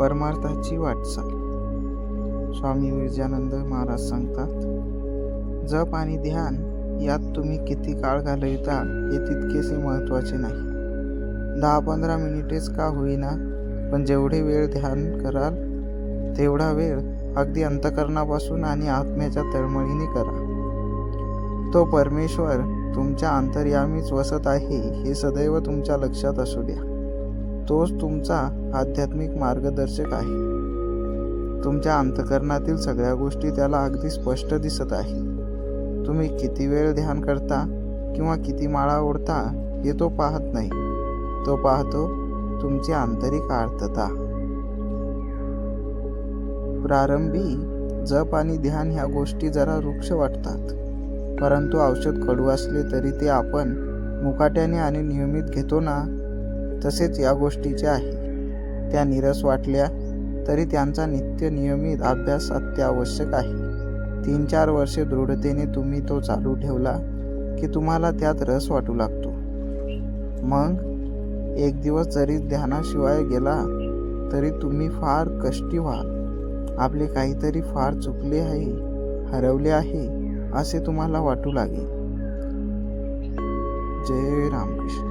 परमार्थाची वाटचाल. स्वामी विरजानंद महाराज सांगतात जप आणि ध्यान यात तुम्ही किती काळ घालविता हे तितकेसे महत्त्वाचे नाही. दहा पंधरा मिनिटेच का होईना पण जेवढे वेळ ध्यान कराल तेवढा वेळ अगदी अंतकरणापासून आणि आत्म्याच्या तळमळीने करा. तो परमेश्वर तुमच्या अंतर्यामीच वसत आहे हे सदैव तुमच्या लक्षात असू द्या. तोच तुमचा आध्यात्मिक मार्गदर्शक आहे. तुमच्या अंतकरणातील सगळ्या गोष्टी त्याला अगदी स्पष्ट दिसत आहे. तुम्ही किती वेळ ध्यान करता किंवा किती माळा ओढता हे तो पाहत नाही. तो पाहतो तुमची आंतरिक आर्थता प्रारंभी जप आणि ध्यान ह्या गोष्टी जरा वृक्ष वाटतात. परंतु औषध कडू असले तरी ते आपण मुकाट्याने आणि नियमित घेतो ना? तसेच या गोष्टीचे आहे. त्या निरस वाटल्या तरी त्यांचा नित्य नियमित अभ्यास अत्यावश्यक आहे. तीन चार वर्षे दृढतेने तुम्ही तो चालू ठेवला की तुम्हाला त्यात रस वाटू लागतो. मग? एक दिवस जरी ध्यानाशिवाय गेला तरी तुम्ही फार कष्टी व्हाल. आपले काहीतरी फार चुकले आहे हरवले आहे असे तुम्हाला वाटू लागेल. जय रामकृष्ण.